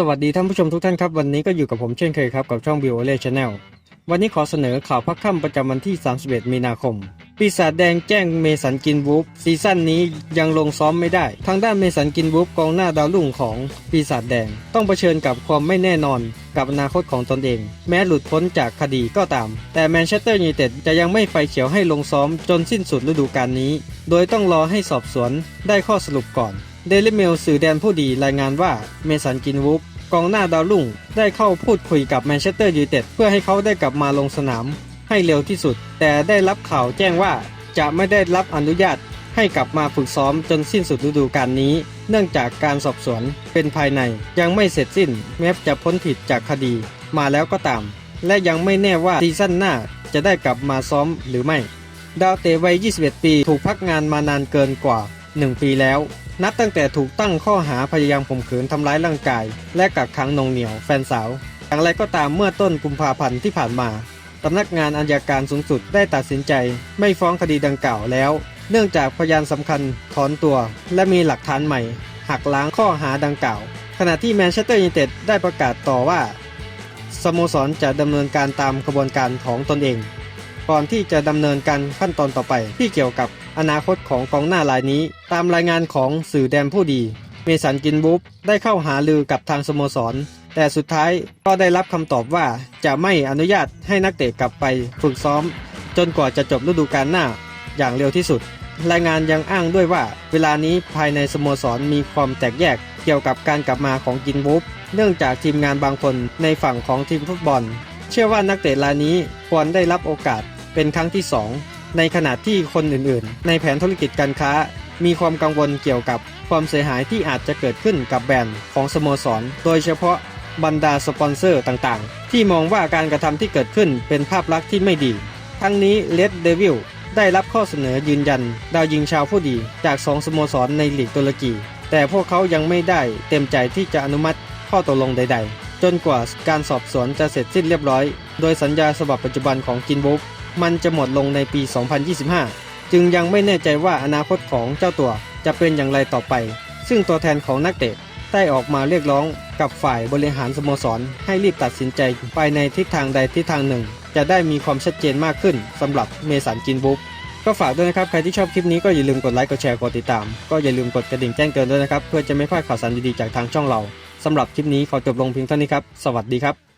สวัสดีท่านผู้ชมทุกท่านครับ วันนี้ก็อยู่กับผมเช่นเคยครับ กับช่อง b ิ o เล่ชาแนลวันนี้ขอเสนอข่าวพักค่ำประจำวันที่ 31 มีนาคม ปีศาจแดงแจ้งเมสันกินวูฟซีซั่นนี้ยังลงซ้อมไม่ได้ ทางด้านเมสันกินวูฟกองหน้าดาวรุ่งของปีศาจแดง ต้องเผชิญกับความไม่แน่นอนกับอนาคตของตนเอง แม้หลุดพ้นจากคดีก็ตาม แต่แมนเชสเตอร์ยูไนเต็ดจะยังไม่ไฟเขียวให้ลงซ้อมจนสิ้นสุดฤดูกาลนี้ โดยต้องรอให้สอบสวนได้ข้อสรุปก่อน เดลิเมลสื่อแดนผู้ดีรายงานว่าเมสันกินวูฟกองหน้าดาวรุ่ง ได้เข้าพูดคุยกับแมนเชสเตอร์ยูไนเต็ดเพื่อให้เขาได้กลับมาลงสนาม ให้เร็วที่สุด แต่ได้รับข่าวแจ้งว่าจะไม่ได้รับอนุญาตให้กลับมาฝึกซ้อมจนสิ้นสุดฤดูกาลนี้ เนื่องจากการสอบสวนเป็นภายในยังไม่เสร็จสิ้น แม้จะพ้นผิดจากคดี มาแล้วก็ตาม และยังไม่แน่ว่าซีซั่นหน้าจะได้กลับมาซ้อมหรือไม่ ดาวเตะวัย 21 ปี ถูกพักงานมานานเกินกว่า 1 ปีแล้ว นับตั้งแต่ถูกตั้งข้อหาพยายามข่มขืนทำร้ายร่างกาย และกักขังนงเหนียวแฟนสาว อย่างไรก็ตามเมื่อต้นกุมภาพันธ์ที่ผ่านมาสำนักงานอัยการสูงสุดได้ตัดสินใจ ไม่ฟ้องคดีดังกล่าวแล้ว เนื่องจากพยานสำคัญถอนตัว และมีหลักฐานใหม่ หักล้างข้อหาดังกล่าว ขณะที่แมนเชสเตอร์ยูไนเต็ดได้ประกาศต่อว่าสโมสรจะดำเนินการตามกระบวนการของตนเอง ก่อนที่จะดำเนินการขั้นตอนต่อไป ที่เกี่ยวกับอนาคตของกองหน้ารายนี้ ตามรายงานของสื่อแดนผู้ดี เมสันกินบุ๊บได้เข้าหาลือกับทางสโมสร แต่สุดท้ายก็ได้รับคำตอบว่าจะไม่อนุญาตให้นักเตะกลับไปฝึกซ้อม จนกว่าจะจบฤดูกาลหน้าอย่างเร็วที่สุด รายงานยังอ้างด้วยว่า เวลานี้ภายในสโมสรมีความแตกแยกเกี่ยวกับการกลับมาของกินบุ๊บเนื่องจากทีมงานบางคนในฝั่งของทีมฟุตบอล เชื่อว่านักเตะรายนี้ควรได้รับโอกาส เป็นครั้งที่ 2 ในขณะที่คนอื่นๆ ในแผนธุรกิจการค้า มีความกังวลเกี่ยวกับความเสียหายที่อาจจะเกิดขึ้นกับแบรนด์ของสโมสร โดยเฉพาะบรรดาสปอนเซอร์ต่างๆ ที่มองว่าการกระทำที่เกิดขึ้นเป็นภาพลักษณ์ที่ไม่ดี ทั้งนี้เลดเดวิลได้รับข้อเสนอยืนยัน ดาวยิงชาวผู้ดีจากสองสโมสรในลีกตุรกี แต่พวกเขายังไม่ได้เต็มใจที่จะอนุมัติข้อตกลงใด ๆ จนกว่าการสอบสวนจะเสร็จสิ้นเรียบร้อย โดยสัญญาฉบับปัจจุบันของกินบุ๊ มันจะหมดลงในปี 2025 จึงยังไม่แน่ใจว่าอนาคตของเจ้าตัวจะเป็นอย่างไรต่อไป ซึ่งตัวแทนของนักเตะได้ออกมาเรียกร้องกับฝ่ายบริหารสโมสร ให้รีบตัดสินใจไปในทิศทางใดทิศทางหนึ่ง จะได้มีความชัดเจนมากขึ้นสำหรับเมสันกินบุ๊บก็ฝากด้วยนะครับ ใครที่ชอบคลิปนี้ก็อย่าลืมกดไลค์ กดแชร์ กดติดตาม ก็อย่าลืมกดกระดิ่งแจ้งเตือนด้วยนะครับ เพื่อจะไม่พลาดข่าวสารดีๆจากทางช่องเราสำหรับคลิปนี้ขอจบลงเพียงเท่านี้ครับ สวัสดีครับ